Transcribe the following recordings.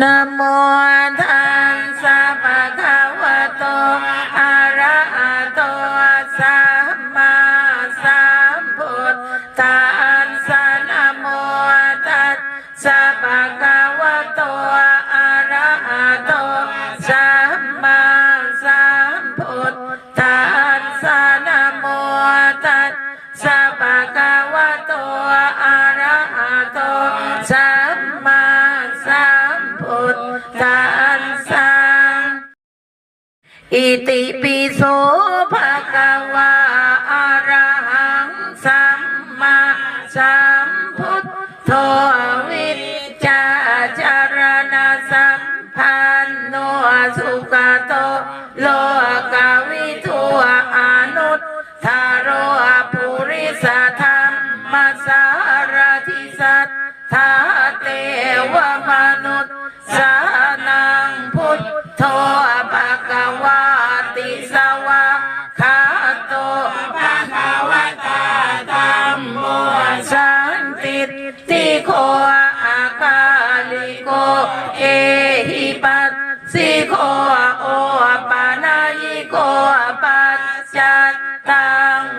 นะโมทัสสะภะคะวะโตอะระหะโตสัมมาสัมพุทธัสสะนะโมทัสสะภะคะ อิติปิโสภะคะวะอะระหังสัมมาสัมพุทโธวิจาจารณสัมพันโนสุขโตโลกวิทูอนุตทาโรปุริสธรรมสารทิสัทธาเทวมนุษย์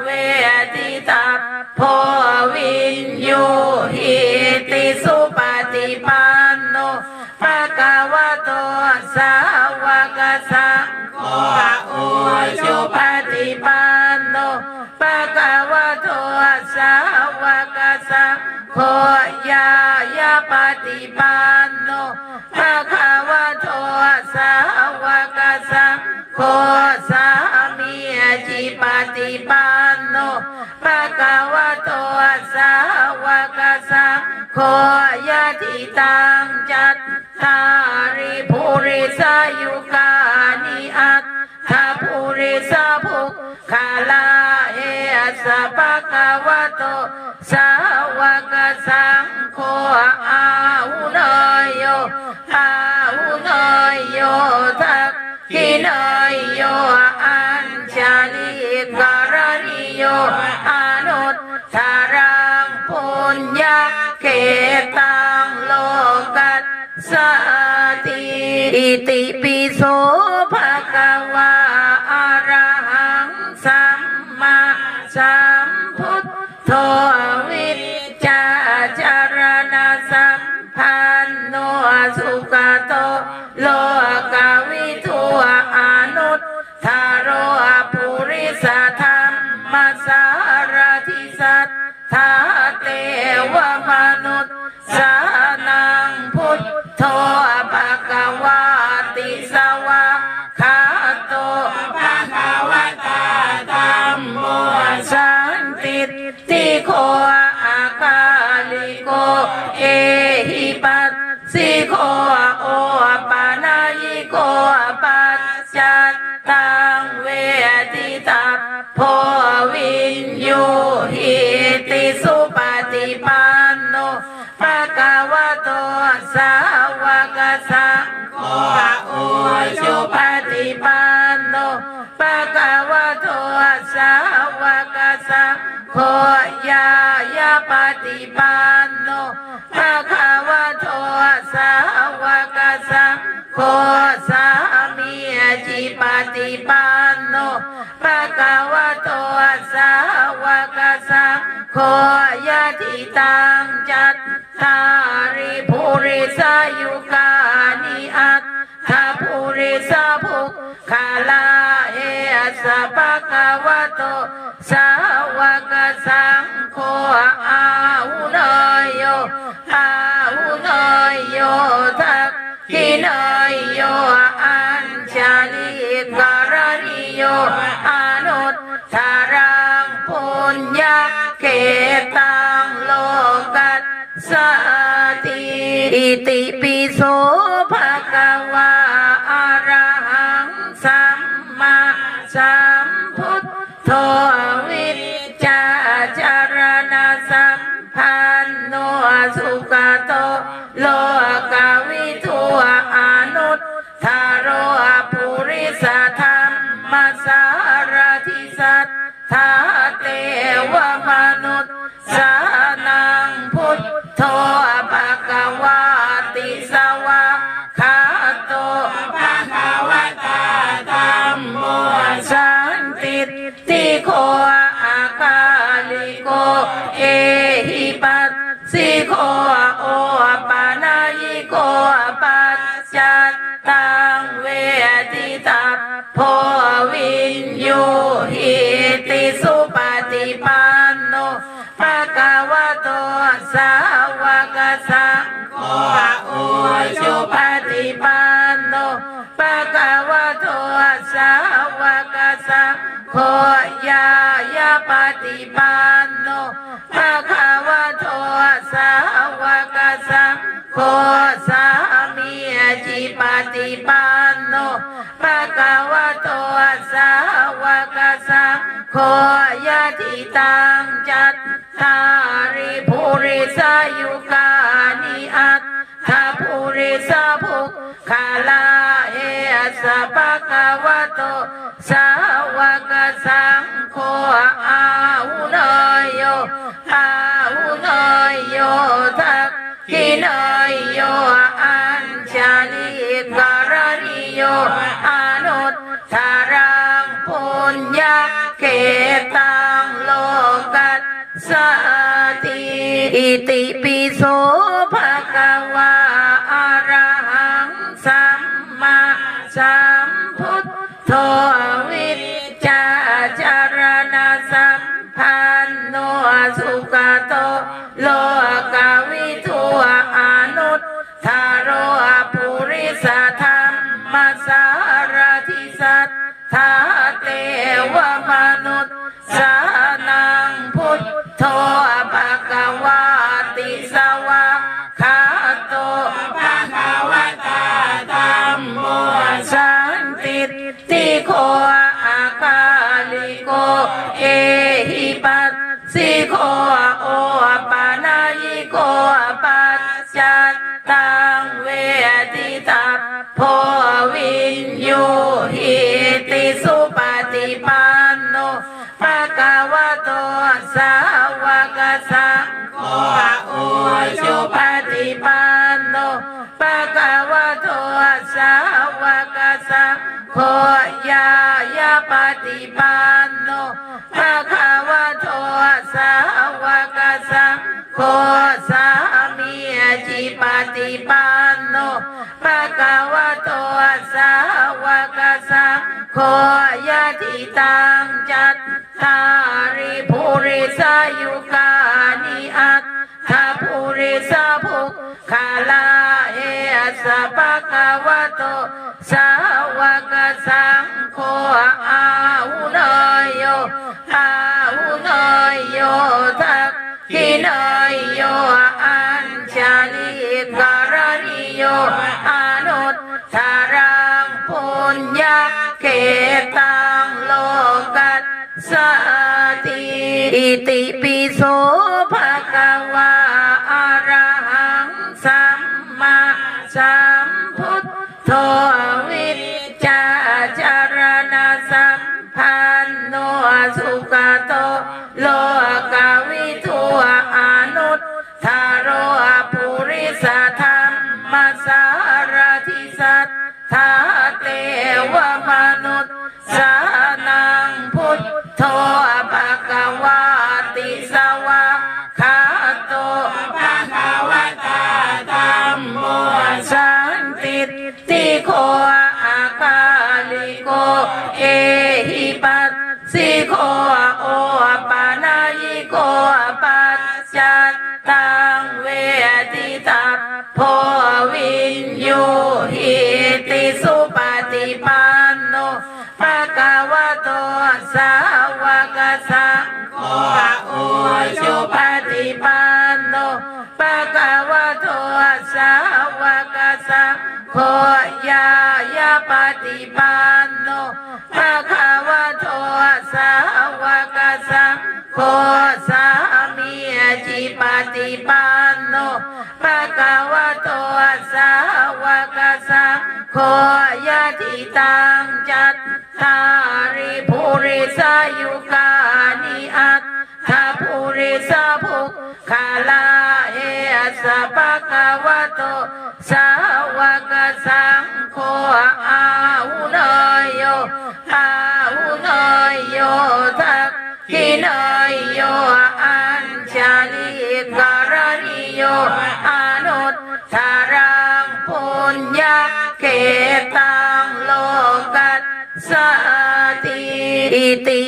เวทิตาโพวินยูหิติสุปฏิปันโนภะคะวะโตสาวกสังโฆโอจุปฏิปันโนภะคะวะโตสาวกสังโฆยายาปฏิปันโนภะคะวะโตสาวกสังโฆสามีจิปฏิปัน โฆยะติตังจัตตาริภูริสายุกานิอัตถาภูริสาภุคาลาเอสัพะคะวะโตสาวกสังโฆอาหุเนยโยอาหุเนยโยทักขิเนยโยอัญชาลิการณิโย ติอิ โพวินยูหิติสุปฏิปันโนภะคะวะโตสาวกสังโฆโอจุปฏิปันโนภะคะวะโตสาวกสังโฆยายาปฏิปันโนภะคะวะโตสาวกสังโฆสามีจิปฏิปัน สังโฆอาหุเนยโยอาหุเนยโยทักขิเนยโยอัญชาลิการณิโยอนุตตารังปุญญาเกตังโลกัสสติอิติปิโสภะคะวะอะระหังสัมมาสัมะคะวะโตสาวกสังโฆยายาปฏิปันโนภะคะวะโตสาวกสังโฆสามีจิปฏิปันโนภะคะวะโตสาวกสังโฆยะติตังจัตตาริภูริสายุกานิอัต ทาภูริสาภุคาลาเอสัพพะวะโตสาวกสังโฆอาหุนยโยอาหุนยโยทักขินโย อิติปิโสภะคะวะอะระหังสัมมาสัมพุทโธ ปิปันโนภะคะวะโตสาวกสังโฆสามีจิปฏิปันโนภะคะวะโตสาวกสังโฆยะติตังจัตตาริภูริสายุกานิอัต ถาภูริสาภุคาลาเอสัพพะวะโตสาวกสังโฆอาหุเนยโยอาหุเนยโยทักขิเนยโยอัญชาลิการณิโยอนุตตารังปุญญาเกตังโลกัสสติอิติปิโส ท สาวกสังโฆโอจุปฏิปันโนภะคะวะโตสาวกสังโฆยายาปฏิปันโนภะคะวะโตสาวกสังโฆสามีจิปฏิปันโนภะคะวะโตสาวกสังโฆยะติตา สายุกานิอัตถาภูริสภุคาลาเอสัพพะวะโตสาวกสังโฆอาหุนยโยอาหุนยโยทักขินโย อิติ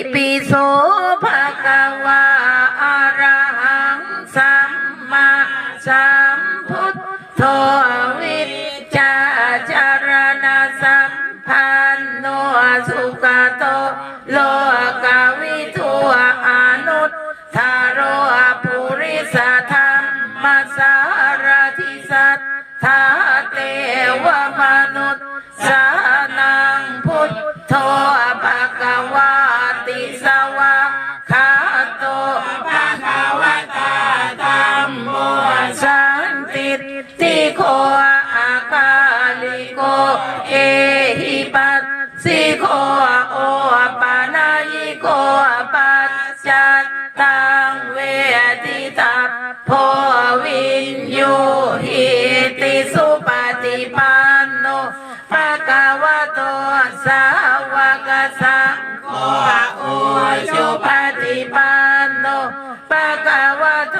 สาวกสังโฆโอชุปฏิปันโนภะคะวะโต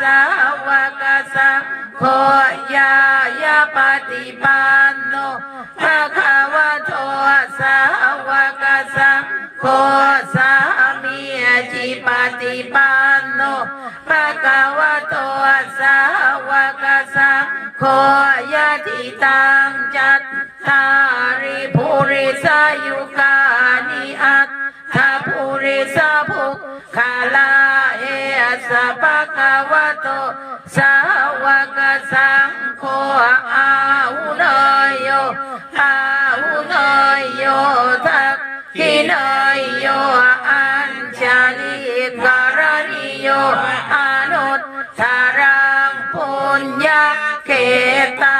สาวกสังโฆยายาปฏิปันโนภะคะวะโตสาวกสังโฆสามีจิปฏิปันโนภะคะวะโตสาวกสังโฆยะติตังจัตตา สายุกานิอัตถาภูริสาภุคาลาเอสะภะคะวะโตสาวกสังโฆอาหุนยโยอาหุนยโยทักขินยโยอัญชาลิการณิโยอนุตตารังปุญญาเขตังโลกัสสา